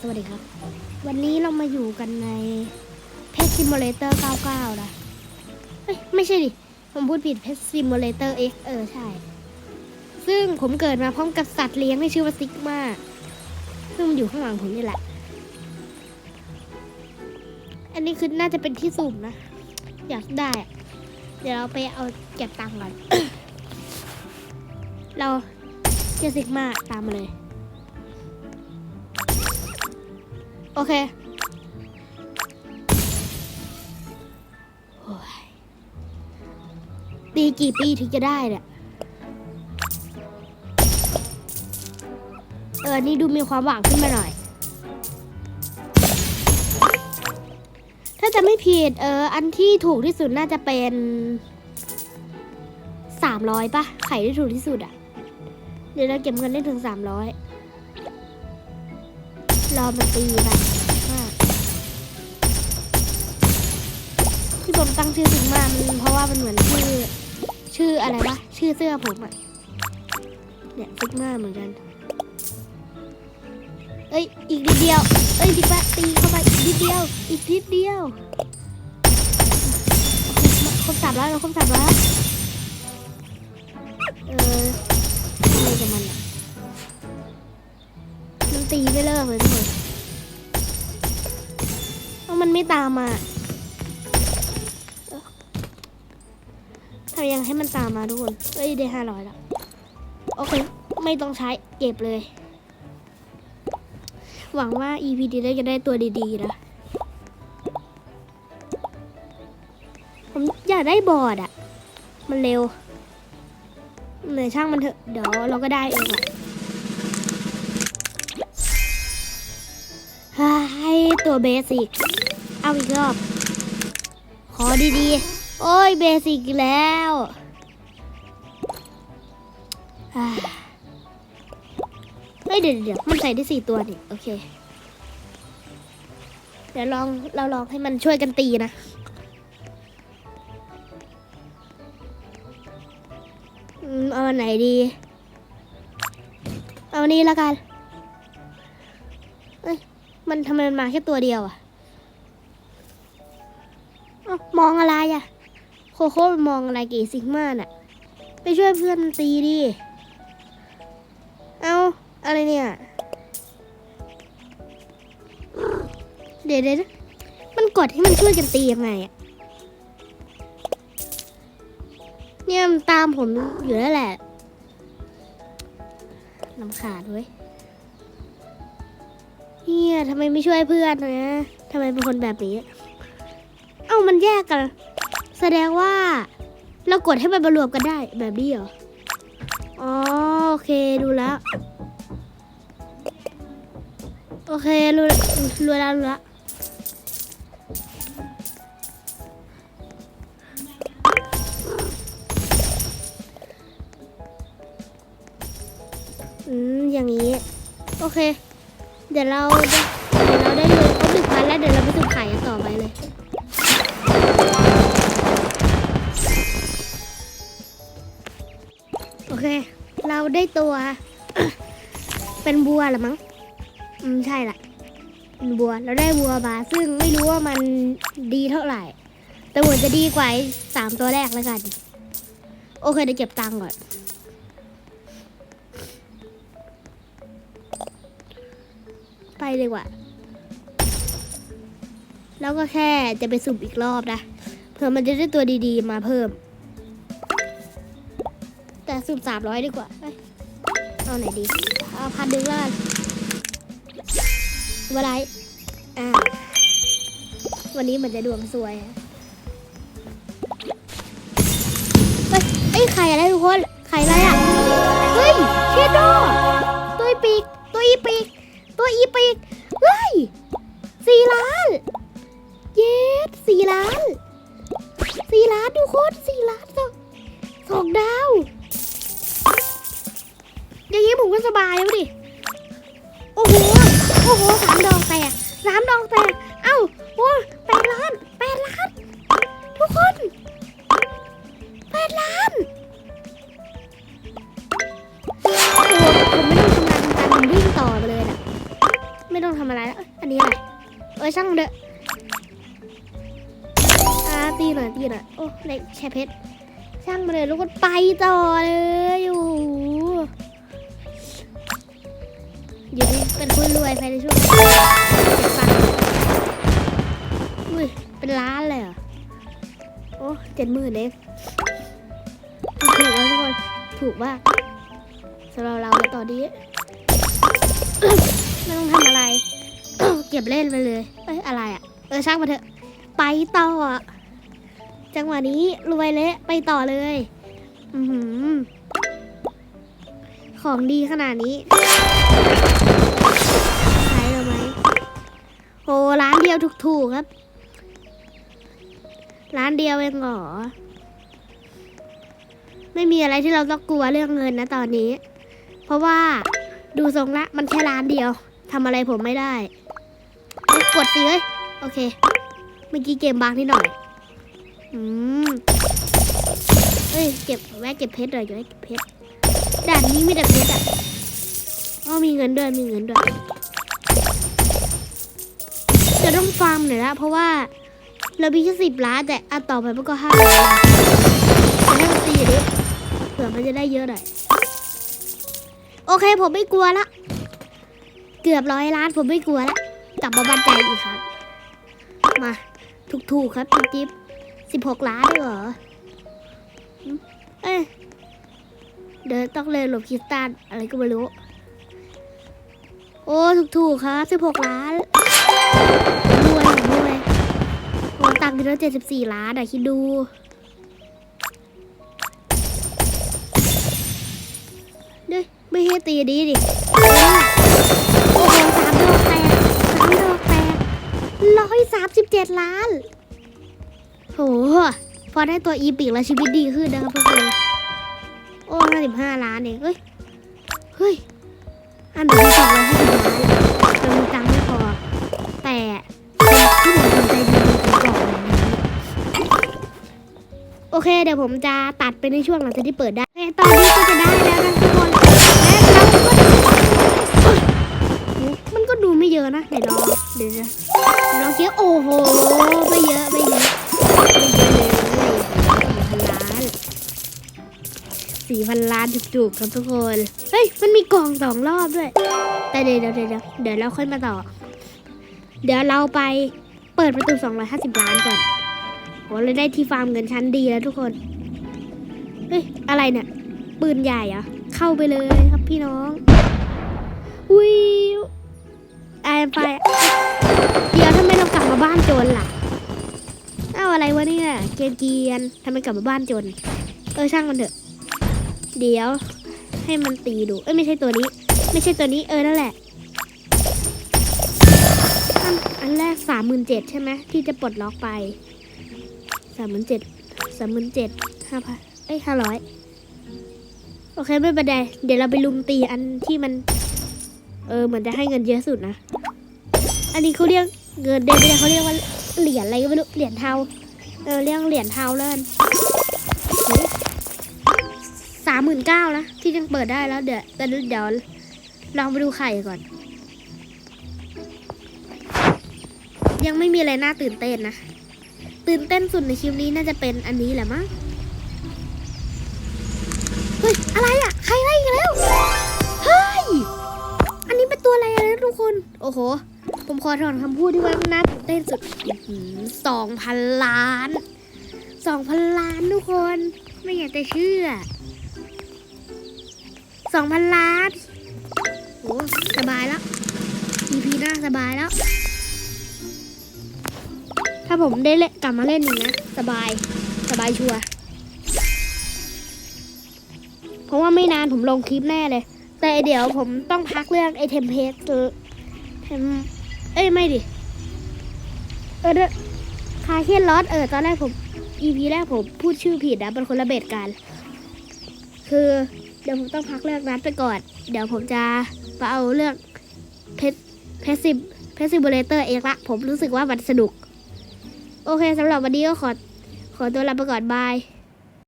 สวัสดีครับ วันนี้เรามาอยู่กันในเพ t ซิมูเลเตอร์99 นะเฮ้ยไม่ใช่ดิ ผมพูดผิดเพ t ซิมูเลเตอร์ X เออใช่ ซึ่งผมเกิดมาพร้อมกับสัตว์เลี้ยงที่ชื่อว่าซิกมาซึ่งมันอยู่ข้างหลังผมนี่แหละ อันนี้คือน่าจะเป็นที่สุ่มนะ อยากได้ เดี๋ยวเราไปเอาเก็บตังค์ก่อน เราเจอซิกมาตามมาเลย โอเคตีกี่ปีถึงจะได้เนี่ย เออ นี่ดูมีความหวังขึ้นมาหน่อย ถ้าจะไม่ผิด เออ อันที่ถูกที่สุดน่าจะเป็นสามร้อยป่ะ ไข่ที่ถูกที่สุดอะ เดี๋ยวเราเก็บเงินได้ถึงสามร้อย รอมันตีไปมากที่ผมตั้งชื่อซิงมามันเพราะว่ามันเหมือนชื่อ ชื่ออะไรวะ ชื่อเสื้อผมอะเนี่ยซิกมาเหมือนกัน เอ้ย อีกนิดเดียว เอ้ยดิบะตีเข้าไปอีกนิดเดียว อีกนิดเดียว ครบสามแล้วเราครบสามแล้วเอออะไรกับมันอะมันตีไม่เลิกเลยทุกคนเอา มันไม่ตามมาถ้าทำยังให้มันตามมาทุกคนเอ้ยได้ห้าร้อยแล้ว โอเค ไม่ต้องใช้เก็บเลย หวังว่า EP นี้เราจะได้ตัวดีๆนะ ผมอยากได้บอร์ดอะมันเร็วเหนื่อยช่างมันเถอะ เดี๋ยวเราก็ได้เองอะให้ตัวเบสิก เอาอีกรอบ ขอดีๆ โอ้ยเบสิกแล้วเฮ้ยเดี๋ยวเดี๋ยวมันใส่ได้สี่ตัวนี่โอเค เดี๋ยวลองเราลองให้มันช่วยกันตีนะ เอาอันไหนดี เอานี้ละกัน เอ้ย มันทำไมมันมาแค่ตัวเดียวอะ มองอะไรอะโคโค่มองอะไรกี่ซิกมาน่ะ ไปช่วยเพื่อนตีดิ เอาอะไรเนี่ย เดี๋ยวเดี๋ยวมันกดให้มันช่วยกันตียังไงอะเนี่ยมันตามผมอยู่แล้วแหละลำขาดเว้ยเนี่ยทำไมไม่ช่วยเพื่อนนะทำไมเป็นคนแบบนี้ามันแยกกัน แสดงว่า เรากดให้มันมารวมกันได้แบบนี้เหรอ อ๋อโอเคดูแล้ว โอเครู้แล้วรู้แล้วรู้แล้วอืมอย่างนี้ โอเค เดี๋ยวเราเดี๋ยวเราได้เลยครบหนึ่งพันแล้วเดี๋ยวเราไปสุ่มขายกันต่อไปเลย เค เราได้ตัว เป็นบัวหรือมั้งอืมใช่แหละเป็นบัวเราได้บัวมาซึ่งไม่รู้ว่ามันดีเท่าไหร่ แต่หมือนจะดีกว่าสามตัวแรกแล้วกัน โอเคเดี๋ยวเก็บตังค์ก่อนไปเลยว่ะ แล้วก็แค่จะไปสุ่มอีกรอบนะ เผื่อมันจะได้ตัวดีๆมาเพิ่ม สุ่มสามร้อยดีกว่า เอาไหนดี เอาพันดึงแล้วกันวันไรอ่าวันนี้มือนจะดวงสวยอะเฮ้ยไอ้ยไข่อะไรทุกคนไข่อะไรอะ เฮ้ย เชดโดตัวอีปีก ตัวอีปีก ตัวอีปีก เฮ้ยสี่ล้าน เย็ดสี่ล้านสี่ล้านทุกคนสี่ล้าน สบายแล้วดิ โอ้โห โอ้โหสามดอกแตกสามดอกแตก เอ้าโอ้แปดล้านแปดล้าน ทุกคนแปดล้าน โอ้โหผมไม่ต้องทำงานทำการผมวิ่งต่อไปเลยนะไม่ต้องทำอะไรแล้วอันนี้อะไร เออช่างเถออาตีหน่อยตีหน่อยโอ้ในแชร์เพชรช่างมาเลยแล้วก็ไปต่อเลยอ้โหเดี๋ย เป็นคนรวยภายในช่วงเจ็ดวันอุ้ยเป็นล้านเลยเหรอ โอ้เจ็ดหมื่นเองถูกแล้วทุกคนถูกมาสำหรับเราในตอนนี้ไม่ต้องทำอะไร เก็บเล่นไปเลย เอ้ย อะไรอะ เออช่างมาเถอะ ไปต่อ จังหวะนี้รวยเละไปต่อเลย อือหือของดีขนาดนี้ โหร้านเดียวถูกๆครับ ร้านเดียวเองเหรอ ไม่มีอะไรที่เราต้องกลัวเรื่องเงินนะตอนนี้ เพราะว่าดูทรงละมันแค่ร้านเดียวทำอะไรผมไม่ได้กดสิเอ้ยโอเค เมื่อกี้เกมบางนิดหน่อย อืมเอ้ย เก็บแวะเก็บเพชรหน่อยเก็บเพชรด่านนี้มีแต่เพชรอะอ๋อมีเงินด้วย มีเงินด้วย จะต้องฟาร์มหน่อยละเพราะว่าเรามีแค่สิบล้านแต่อันต่อไปมันก็ห้าล้านจะให้มันตีดิเผื่อมันจะได้เยอะหน่อยโอเคผมไม่กลัวละ เกือบร้อยล้านผมไม่กลัวละกลับมาบันใจอีกครับมาถูกๆครับจิ๊บสิบหกล้านเลยเหรอเอ้ยเดี๋ยวต้องเลยหลบคิสตันอะไรก็ไม่รู้ โอ้ถูกๆครับสิบหกล้าน รวยรวยโอ้ตังค์อยู่แล้วเจ็ดสิบสี่ล้านอะคิดดู เด้ยไม่ให้ตีดีดิ โอ้โหสามดอกแตกสามดอกแตกร้อยสามสิบเจ็ดล้าน โห พอได้ตัวอีปิกแล้วชีวิตดีขึ้นนะครับทุกคนโอ้ห้าสิบห้าล้านเองเฮ้ย เฮ้ย อันดับที่สองร้อยห้าสิบล้าน แต่ที่ผมสนใจดีคือก่อนโอเคเดี๋ยวผมจะตัดไปในช่วงหลังจากที่เปิดได้โอเคตอนนี้ก็จะได้แล้วนะทุกคนและเราก็โอ้มันก็ดูไม่เยอะนะเดี๋ยวรอเดี๋ยวนะเดี๋ยวลองเช็คโอ้โหไม่เยอะไม่เยอะไม่เยอะเลยสี่พันล้านจุกๆครับทุกคน เฮ้ย มันมีกล่องสองรอบด้วย แต่เดี๋ยวเดี๋ยวเดี๋ยวเดี๋ยวเราค่อยมาต่อ เดี๋ยวเราไปเปิดประตู 250 ล้านก่อนโหเราได้ที่ฟาร์มเงินชั้นดีแล้วทุกคน เฮ้ย อะไรเนี่ย ปืนใหญ่เหรอ เข้าไปเลยครับพี่น้องวิวไอแอมไฟเดี๋ยวทำไมเรากลับมาบ้านโจรล่ะเอ้าอะไรวะเนี่ย เกียนเกียนทำไมกลับมาบ้านโจร เออช่างมันเถอะ เดี๋ยวให้มันตีดู เอ้ยไม่ใช่ตัวนี้ ไม่ใช่ตัวนี้ เออนั่นแหละ อันแรกสามหมื่นเจ็ดใช่ไหมที่จะปลดล็อกไปสามหมื่นเจ็ดสามหมื่นเจ็ดห้าพันเอ้ยห้าร้อยโอเคไม่เป็นไรเดี๋ยวเราไปลุมตีอันที่มัน เออเหมือนจะให้เงินเยอะสุดนะ อันนี้เขาเรียกเงินเดนไม่ได้เขาเรียกว่าเหรียญอะไรก็ไม่รู้เหรียญเทาเออเรียกเหรียญเทาเล่นสามหมื่นเก้านะที่ยังเปิดได้แล้วเดี๋ยวแต่เดี๋ยวลองไปดูไข่ก่อน ยังไม่มีอะไรน่าตื่นเต้นนะ ตื่นเต้นสุดในคลิปนี้น่าจะเป็นอันนี้แหละมั้งเฮ้ยอะไรอะ ใครไล่อีกันแล้วเฮ้ยอันนี้เป็นตัวอะไรนะทุกคน โอ้โห ผมขอถอนคำพูดที่ว่าน่าตื่นเต้นสุดสองพันล้านสองพันล้านทุกคน ไม่อยากจะเชื่อสองพันล้านโอ้สบายแล้ว EP หน้าสบายแล้ว ถ้าผมได้เล่นกลับมาเล่นอีกนะ สบาย สบายชัวร์เพราะว่าไม่นานผมลงคลิปแน่เลย แต่เดี๋ยวผมต้องพักเรื่องไอเทมเพสเทมเอ้ย ไม่ดิ เออคาเคนลอสเออ ตอนแรกผม EP แรกผมพูดชื่อผิดนะเป็นคนละเบ็ดกัน คือเดี๋ยวผมต้องพักเรื่องนั้นไปก่อน เดี๋ยวผมจะไปเอาเรื่องเพสเพสซิบเพสซิบูเลเตอร์เองละ ผมรู้สึกว่ามันสนุก โอเคสำหรับวันนี้ก็ขอขอตัวลาไปก่อนบาย